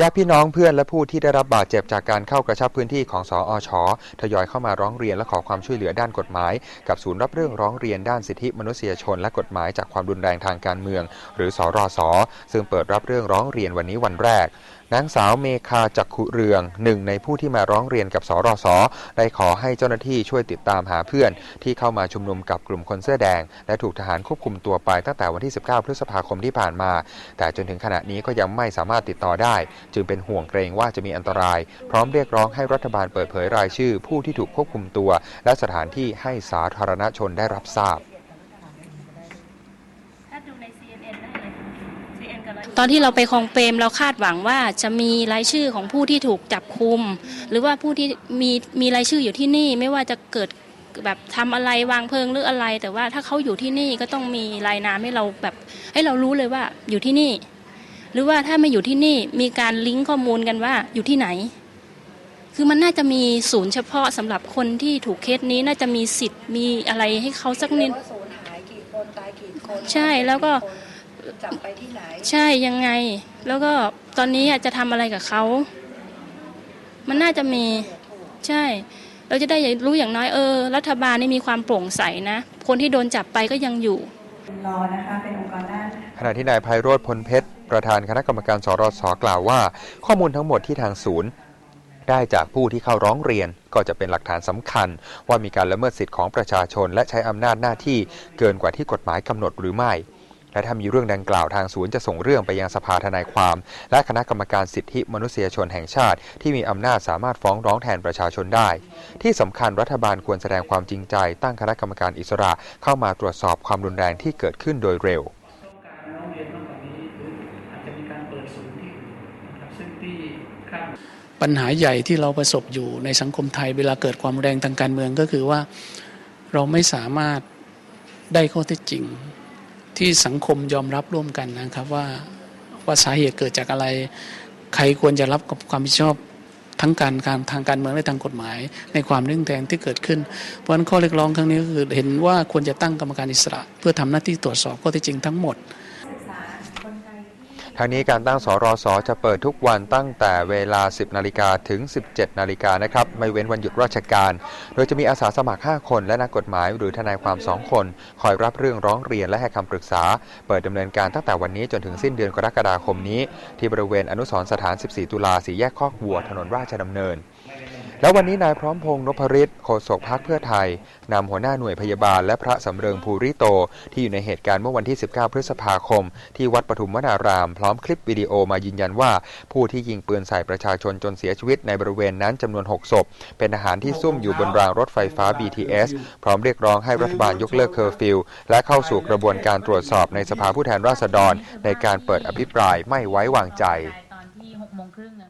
ญาติพี่น้องเพื่อนและผู้ที่ได้รับบาดเจ็บจากการเข้ากระชับพื้นที่ของสออชอทยอยเข้ามาร้องเรียนและขอความช่วยเหลือด้านกฎหมาย กับศูนย์รับเรื่องร้องเรียนด้านสิทธิมนุษยชน และกฎหมายจากความรุนแรงทางการเมือง หรือสรสอซึ่งเปิดรับเรื่องร้องเรียนวันนี้วันแรก นางสาวเมคาจักขุเรืองหนึ่งในผู้ที่มาร้องเรียนกับสรสได้ขอให้เจ้าหน้าที่ช่วยติดตามหาเพื่อน ที่เข้ามาชุมนุมกับกลุ่มคนเสื้อแดง และถูกทหารควบคุมตัวไปตั้งแต่วันที่ 19 พฤษภาคมที่ผ่านมา แต่จนถึงขณะนี้ก็ยังไม่สามารถติดต่อได้ จึงเป็นห่วงเกรงว่าจะมีอันตราย พร้อมเรียกร้องให้รัฐบาลเปิดเผยรายชื่อ ผู้ที่ถูกควบคุมตัว และสถานที่ให้สาธารณชนได้รับทราบ ถ้าดูใน CNN ได้เลยค่ะ CNN กับร้อย ตอนที่เราไปคลองเปรมเราคาดหวังว่าจะมีรายชื่อของผู้ที่ถูกจับคุม หรือว่าผู้ที่มีมีรายชื่ออยู่ที่นี่ไม่ว่าจะเกิดแบบทำอะไรวางเพลิงหรืออะไร แต่ว่าถ้าเขาอยู่ที่นี่ก็ต้องมีรายนามให้เราแบบ ให้เรารู้เลยว่าอยู่ที่นี่ หรือว่าถ้าไม่อยู่ที่นี่มีการลิงก์ข้อมูลกันว่าอยู่ที่ไหน คือมันน่าจะมีศูนย์เฉพาะสำหรับคนที่ถูกเคสนี้น่าจะมีสิทธิ์มีอะไรให้เขาสักนิดว่าศูนย์หายกี่คนตายกี่คนใช่แล้วก็ จับไปที่ไหน ใช่ยังไง แล้วก็ตอนนี้อะจะทำอะไรกับเขา มันน่าจะมี ใช่ เราจะได้รู้อย่างน้อยเออ รัฐบาลนี่มีความโปร่งใสนะ คนที่โดนจับไปก็ยังอยู่รอนะคะเป็นองค์กรด้านขณะที่นายไพโรธพลเพชร ประธานคณะกรรมการสรสกล่าวว่า ข้อมูลทั้งหมดที่ทางศูนย์ ได้จากผู้ที่เข้าร้องเรียนก็จะเป็นหลักฐานสำคัญ ว่ามีการละเมิดสิทธิของประชาชน และใช้อำนาจหน้าที่เกินกว่าที่กฎหมายกำหนดหรือไม่ และถ้ามีเรื่องดังกล่าวทางศูนย์จะส่งเรื่องไปยังสภาทนายความ และคณะกรรมการสิทธิมนุษยชนแห่งชาติ ที่มีอำนาจสามารถฟ้องร้องแทนประชาชนได้ ที่สำคัญรัฐบาลควรแสดงความจริงใจ ตั้งคณะกรรมการอิสระเข้ามาตรวจสอบความรุนแรงที่เกิดขึ้นโดยเร็วปัญหาใหญ่ที่เราประสบอยู่ในสังคมไทยเวลาเกิดความแรงทางการเมืองก็คือว่าเราไม่สามารถได้ข้อเท็จจริง ที่สังคมยอมรับร่วมกันนะครับว่าว่าสาเหตุเกิดจากอะไร ใครควรจะรับกับความผิดชอบทั้งการการทางการเมืองและทางกฎหมาย ในความเรื่องแทงที่เกิดขึ้น เพราะฉะนั้นข้อเรียกร้องครั้งนี้ก็คือเห็นว่าควรจะตั้งกรรมการอิสระ เพื่อทำหน้าที่ตรวจสอบข้อเท็จจริงทั้งหมด ทางนี้การตั้งสรสจะเปิดทุกวันตั้งแต่เวลา 10 นาฬิกาถึง 17 นาฬิกานะครับ ไม่เว้นวันหยุดราชการ โดยจะมีอาสาสมัคร 5 คน และนักกฎหมายหรือทนายความ 2 คน คอยรับเรื่องร้องเรียนและให้คำปรึกษา เปิดดำเนินการตั้งแต่วันนี้จนถึงสิ้นเดือนกรกฎาคมนี้ ที่บริเวณอนุสรสถาน 14 ตุลาสีแยกคอกวัวถนนราชดำเนิน แล้ววันนี้นายพร้อมพงษ์นพฤทธิ์โฆษกพักเพื่อไทยนำหัวหน้าหน่วยพยาบาลและพระสำเริงภูริโต ที่อยู่ในเหตุการณ์เมื่อวันที่ 19 พฤษภาคม ที่วัดปทุมวนาราม พร้อมคลิปวิดีโอมายืนยันว่า ผู้ที่ยิงปืนใส่ประชาชนจนเสียชีวิตในบริเวณนั้นจำนวน 6 ศพ เป็นทหารที่ซุ่มอยู่บนรางรถไฟฟ้า BTS พร้อมเรียกร้องให้รัฐบาลยกเลิกเคอร์ฟิวและเข้าสู่กระบวนการตรวจสอบในสภาผู้แทนราษฎร ในการเปิดอภิปรายไม่ไว้วางใจตอนที่6โมงครึ่งนะ